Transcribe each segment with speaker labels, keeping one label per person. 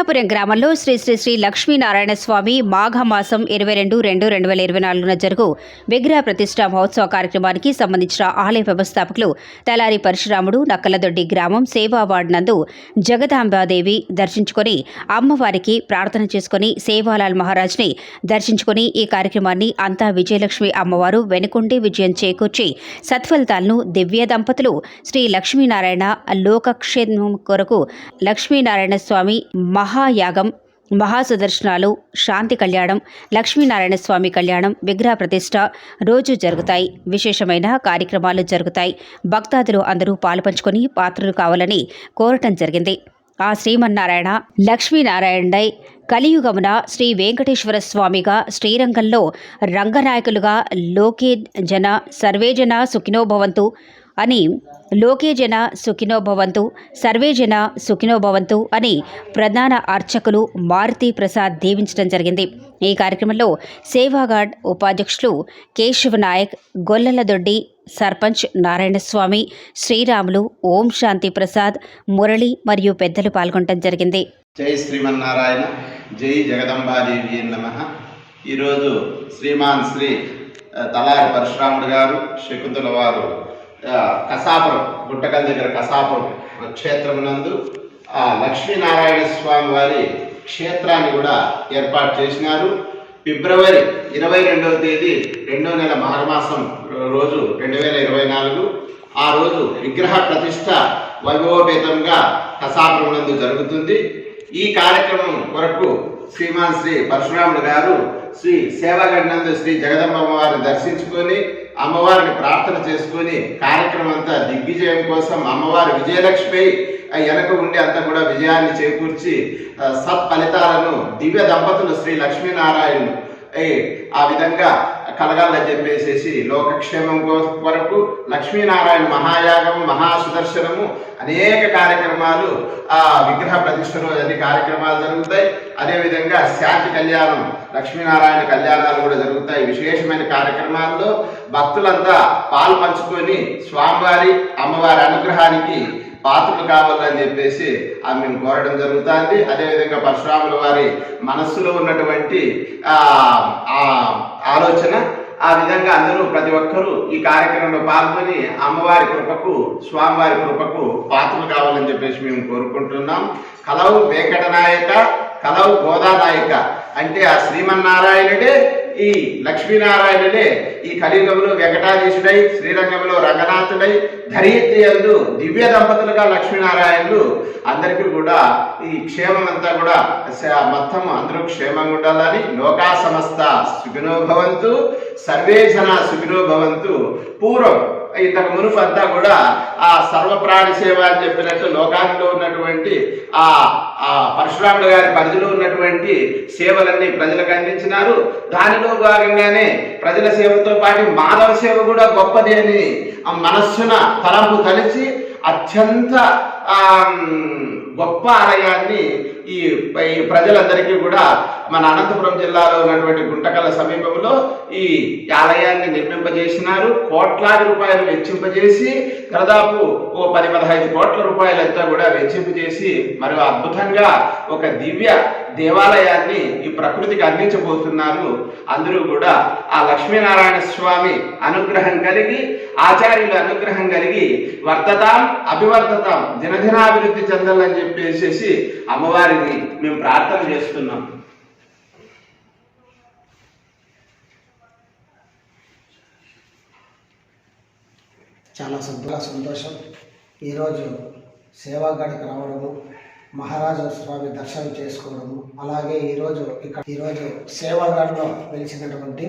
Speaker 1: పురం గ్రామంలో శ్రీ శ్రీ శ్రీ లక్ష్మీనారాయణ స్వామి మాఘమాసం ఇరవై రెండు రెండు రెండు వేల ఇరవై నాలుగున జరుగు విగ్రహ ప్రతిష్ట మహోత్సవ కార్యక్రమానికి సంబంధించిన ఆలయ వ్యవస్థాపకులు తలారి పరశురాముడు నక్కలదొడ్డి గ్రామం సేవా వార్డు నందు జగదాంబాదేవి దర్శించుకొని అమ్మవారికి ప్రార్థన చేసుకుని సేవాలాల్ మహారాజ్ని దర్శించుకుని ఈ కార్యక్రమాన్ని అంతా విజయలక్ష్మి అమ్మవారు వెనుకుండి విజయం చేకూర్చి సత్ఫలితాలను దివ్య దంపతులు శ్రీ లక్ష్మీనారాయణ లోకక్షేమం కొరకు లక్ష్మీనారాయణ స్వామి మహాయాగం మహాసుదర్శనాలు శాంతి కళ్యాణం లక్ష్మీనారాయణ స్వామి కళ్యాణం విగ్రహ ప్రతిష్ట రోజు జరుగుతాయి. విశేషమైన కార్యక్రమాలు జరుగుతాయి. భక్తాదులు అందరూ పాలుపంచుకొని పాత్రలు కావాలని కోరటం జరిగింది. ఆ శ్రీమన్నారాయణ లక్ష్మీనారాయణై కలియుగమున శ్రీ వెంకటేశ్వర స్వామిగా శ్రీరంగంలో రంగనాయకులుగా లోకే జన సర్వేజన సుఖినోభవంతు అని లోకే జన సుఖినోభవంతు సర్వే జన సుఖినోభవంతు అని ప్రధాన అర్చకులు మారుతి ప్రసాద్ దీవించడం జరిగింది. ఈ కార్యక్రమంలో సేవాగాడ్ ఉపాధ్యక్షులు కేశవ నాయక్ గొల్లలదొడ్డి సర్పంచ్ నారాయణస్వామి శ్రీరాములు ఓం శాంతి ప్రసాద్ మురళి మరియు పెద్దలు పాల్గొనడం జరిగింది.
Speaker 2: జై శ్రీమన్నారాయణ జై జగదంబాదేవి నమ. ఈరోజు శ్రీమాన్ శ్రీ తలారి పరశురాముడు గారు శకుంతల వారు కసాపురం గుట్టకల్ దగ్గర కసాపురం క్షేత్రం నందు ఆ, లక్ష్మీనారాయణ స్వామి వారి క్షేత్రాన్ని కూడా ఏర్పాటు చేసినారు. ఫిబ్రవరి ఇరవై రెండవ తేదీ రెండో నెల మాఘమాసం రోజు రెండు వేల ఇరవై నాలుగు. ఆ రోజు విగ్రహ ప్రతిష్ట వైభవపేతంగా కసాపురమునందు జరుగుతుంది. ఈ కార్యక్రమం కొరకు శ్రీమాన్ శ్రీ పరశురాముడు గారు శ్రీ సేవాగడ్నందు శ్రీ జగదమ్మ వారిని దర్శించుకొని అమ్మవారిని ప్రార్థన చేసుకొని కార్యక్రమం అంతా దిగ్విజయం కోసం అమ్మవారి విజయలక్ష్మి వెనక ఉండి అంతా కూడా విజయాన్ని చేకూర్చి ఆ, సత్ఫలితాలను దివ్య దంపతులు శ్రీ లక్ష్మీనారాయణుడు ఆ విధంగా కలగాలని చెప్పేసేసి లోకక్షేమం కొరకు లక్ష్మీనారాయణ మహాయాగము మహాసుదర్శనము అనేక కార్యక్రమాలు ఆ విగ్రహ ప్రతిష్ట రోజు అన్ని కార్యక్రమాలు జరుగుతాయి. అదేవిధంగా శాంతి కళ్యాణం లక్ష్మీనారాయణ కళ్యాణాలు కూడా జరుగుతాయి. విశేషమైన కార్యక్రమాల్లో భక్తులంతా పాలు పంచుకొని స్వామివారి అమ్మవారి అనుగ్రహానికి పాత్రలు కావాలని చెప్పేసి ఆ మేము కోరడం జరుగుతుంది. అదేవిధంగా పరశురాముల వారి మనస్సులో ఉన్నటువంటి ఆలోచన ఆ విధంగా అందరూ ప్రతి ఒక్కరూ ఈ కార్యక్రమంలో పాల్గొని అమ్మవారి కృపకు స్వామివారి కృపకు పాత్రలు కావాలని చెప్పేసి మేము కోరుకుంటున్నాం. కలవు వెంకటనాయక కలవు గోదానాయక. అంటే ఆ శ్రీమన్నారాయణుడే ఈ లక్ష్మీనారాయణుడే ఈ కలియుగంలో వెంకటాధీశుడై శ్రీరంగంలో రంగనాథుడై ధరిత్రియందు దివ్య దంపతులుగా లక్ష్మీనారాయణులు. అందరికీ కూడా ఈ క్షేమం అంతా కూడా మొత్తం అందరూ క్షేమంగా ఉండాలని లోకా సమస్త సుఖినో భవంతు సర్వే జన సుఖినో భవంతు. పూర్వం ఇంతకు మునుపు అంతా కూడా ఆ సర్వప్రాణి సేవ అని చెప్పినట్టు లోకాల్లో ఉన్నటువంటి ఆ ఆ పరశురాముడు గారి పరిధిలో ఉన్నటువంటి సేవలన్నీ ప్రజలకు అందించినారు. దానిలో భాగంగానే ప్రజల సేవతో పాటు మానవ సేవ కూడా గొప్పది అని ఆ మనస్సున తలంపు కలిసి అత్యంత గొప్ప ఆలయాన్ని ఈ ప్రజలందరికీ కూడా మన అనంతపురం జిల్లాలో ఉన్నటువంటి గుంటకల సమీపంలో ఈ ఆలయాన్ని నిర్మింపజేసినారు. కోట్లాది రూపాయలు వెచ్చింపజేసి దాదాపు ఓ పది పదహైదు కోట్ల రూపాయలంతా కూడా వెచ్చింపజేసి మరి అద్భుతంగా ఒక దివ్య దేవాలయాన్ని ఈ ప్రకృతికి అందించబోతున్నారు. అందరూ కూడా ఆ లక్ష్మీనారాయణ స్వామి అనుగ్రహం కలిగి ఆచార్యుల అనుగ్రహం కలిగి వర్ధతాం అభివర్ధతాం దినదినాభివృద్ధి చెందాలని చెప్పి చెప్పేసేసి అమ్మవారిని మేము ప్రార్థన చేస్తున్నాం.
Speaker 3: చాలా సంతోష సంతోషం. ఈరోజు సేవాగాడికి రావడము మహారాజు స్వామి దర్శనం చేసుకోవడము అలాగే ఈరోజు ఇక్కడ ఈరోజు సేవాగాడిలో వెలిసినటువంటి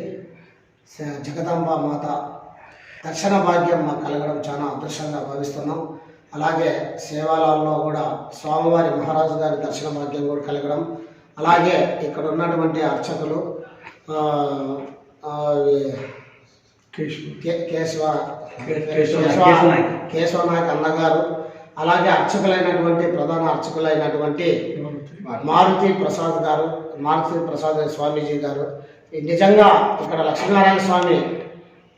Speaker 3: జగదాంబ మాత దర్శన భాగ్యం మాకు కలగడం చాలా అదృష్టంగా భావిస్తున్నాం. అలాగే సేవాలలో కూడా స్వామివారి మహారాజు గారి దర్శన భాగ్యం కూడా కలగడం. అలాగే ఇక్కడ ఉన్నటువంటి అర్చకులు కేశవ. కేశవ నాయక్ అన్నగారు. అలాగే అర్చకులైనటువంటి ప్రధాన అర్చకులైనటువంటి మారుతి. ప్రసాద్ గారు మారుతి ప్రసాద్ స్వామీజీ గారు. నిజంగా ఇక్కడ లక్ష్మీనారాయణ స్వామి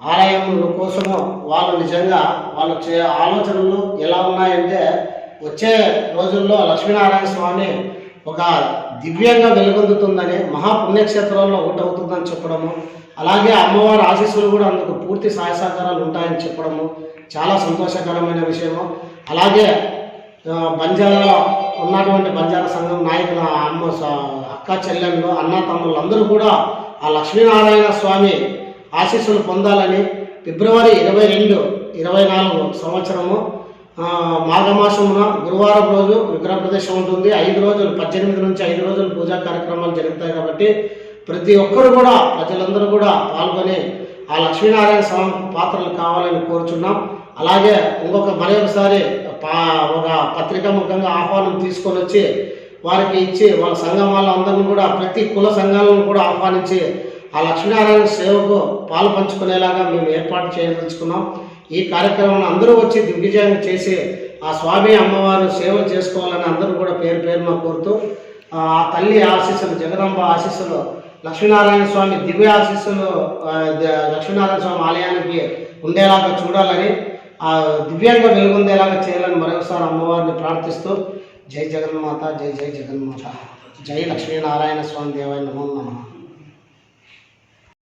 Speaker 3: ఆలయముల కోసము వాళ్ళు నిజంగా వాళ్ళ చే ఆలోచనలు ఎలా ఉన్నాయంటే వచ్చే రోజుల్లో లక్ష్మీనారాయణ స్వామి ఒక దివ్యంగా వెలుగొందుతుందని మహాపుణ్యక్షేత్రాల్లో ఒకటవుతుందని చెప్పడము అలాగే అమ్మవారి ఆశీస్సులు కూడా అందుకు పూర్తి సహాయ సహకారాలు ఉంటాయని చెప్పడము చాలా సంతోషకరమైన విషయము. అలాగే బంజారా బంజారాలో ఉన్నటువంటి బంజారా సంఘం నాయకుల అమ్మ అక్క చెల్లెళ్ళు అన్న తమ్ముళ్ళు అందరూ కూడా ఆ లక్ష్మీనారాయణ స్వామి ఆశీస్సులు పొందాలని ఫిబ్రవరి ఇరవై రెండు ఇరవై నాలుగు సంవత్సరము మాఘమాసమున గురువారం రోజు విగ్రహ ప్రదేశం ఉంటుంది. ఐదు రోజులు పద్దెనిమిది నుంచి ఐదు రోజులు పూజా కార్యక్రమాలు జరుగుతాయి కాబట్టి ప్రతి ఒక్కరు కూడా ప్రజలందరూ కూడా పాల్గొని ఆ లక్ష్మీనారాయణ స్వామి పాత్రలు కావాలని కోరుచున్నాం. అలాగే ఇంకొక మరొకసారి పా ఒక పత్రికా ముఖంగా ఆహ్వానం తీసుకొని వచ్చి వారికి ఇచ్చి వాళ్ళ సంఘం వాళ్ళందరినీ కూడా ప్రతి కుల సంఘాలను కూడా ఆహ్వానించి ఆ లక్ష్మీనారాయణ సేవకు పాలు పంచుకునేలాగా మేము ఏర్పాటు చేయదలుచుకున్నాం. ఈ కార్యక్రమాన్ని అందరూ వచ్చి దిగ్విజయం చేసి ఆ స్వామి అమ్మవారు సేవలు చేసుకోవాలని అందరూ కూడా పేరు పేరున కోరుతూ ఆ తల్లి ఆశీస్సులు జగదంబ ఆశీస్సులు లక్ష్మీనారాయణ స్వామి దివ్య ఆశీస్సులు లక్ష్మీనారాయణ స్వామి ఆలయానికి ఉండేలాగా చూడాలని ఆ దివ్యంగా వెలుగొందేలాగా చేయాలని మరొకసారి అమ్మవారిని ప్రార్థిస్తూ జై జగన్మాత జై జై జగన్మాత జై లక్ష్మీనారాయణ స్వామి దేవాయ నమో నమ.